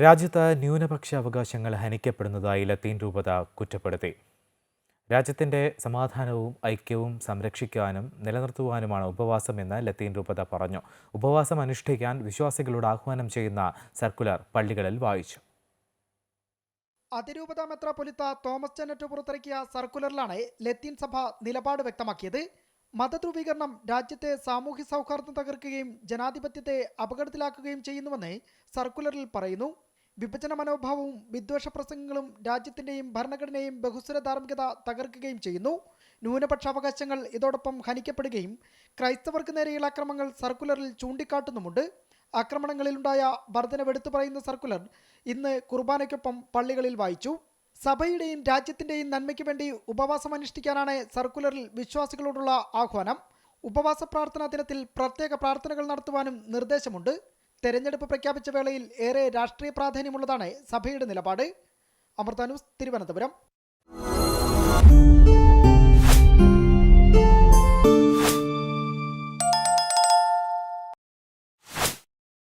രാജ്യത്ത് ന്യൂനപക്ഷ അവകാശങ്ങൾ ഹനിക്കപ്പെടുന്നതായി ലത്തീൻ രൂപത കുറ്റപ്പെടുത്തി. രാജ്യത്തിന്റെ സമാധാനവും ഐക്യവും സംരക്ഷിക്കാനും നിലനിർത്തുവാനുമാണ് ഉപവാസമെന്ന് ലത്തീൻ രൂപത പറഞ്ഞു. ഉപവാസം അനുഷ്ഠിക്കാൻ വിശ്വാസികളോട് ആഹ്വാനം ചെയ്യുന്ന സർക്കുലർ പള്ളികളിൽ വായിച്ചു. അതിരൂപത മെത്രാപൊലിത്ത തോമസ് ചെന്നറ്റ് പുറത്തിറക്കിയ സർക്കുലറിലാണ് ലത്തീൻ സഭ നിലപാട് വ്യക്തമാക്കിയത്. മതധ്രുവീകരണം രാജ്യത്തെ സാമൂഹ്യ സൗഹാർദ്ദം തകർക്കുകയും ജനാധിപത്യത്തെ അപകടത്തിലാക്കുകയും ചെയ്യുന്നുവെന്ന് സർക്കുലറിൽ പറയുന്നു. വിഭജന മനോഭാവവും വിദ്വേഷ പ്രസംഗങ്ങളും രാജ്യത്തിന്റെയും ഭരണഘടനയും ബഹുസ്വര ധാർമ്മികത തകർക്കുകയും ചെയ്യുന്നു. ന്യൂനപക്ഷ അവകാശങ്ങൾ ഇതോടൊപ്പം ഹനിക്കപ്പെടുകയും ക്രൈസ്തവർക്ക് നേരെയുള്ള അക്രമങ്ങൾ സർക്കുലറിൽ ചൂണ്ടിക്കാട്ടുന്നുമുണ്ട്. ആക്രമണങ്ങളിലുണ്ടായ വർധനവെടുത്തു പറയുന്ന സർക്കുലർ ഇന്ന് കുർബാനയ്ക്കൊപ്പം പള്ളികളിൽ വായിച്ചു. സഭയുടെയും രാജ്യത്തിന്റെയും നന്മയ്ക്ക് വേണ്ടി ഉപവാസം അനുഷ്ഠിക്കാനാണ് സർക്കുലറിൽ വിശ്വാസികളോടുള്ള ആഹ്വാനം. ഉപവാസ പ്രാർത്ഥനാ ദിനത്തിൽ പ്രത്യേക പ്രാർത്ഥനകൾ നടത്തുവാനും നിർദ്ദേശമുണ്ട്. തെരഞ്ഞെടുപ്പ് പ്രഖ്യാപിച്ച വേളയിൽ ഏറെ രാഷ്ട്രീയ പ്രാധാന്യമുള്ളതാണ് സഭയുടെ നിലപാട്. അമൃത ന്യൂസ് തിരുവനന്തപുരം.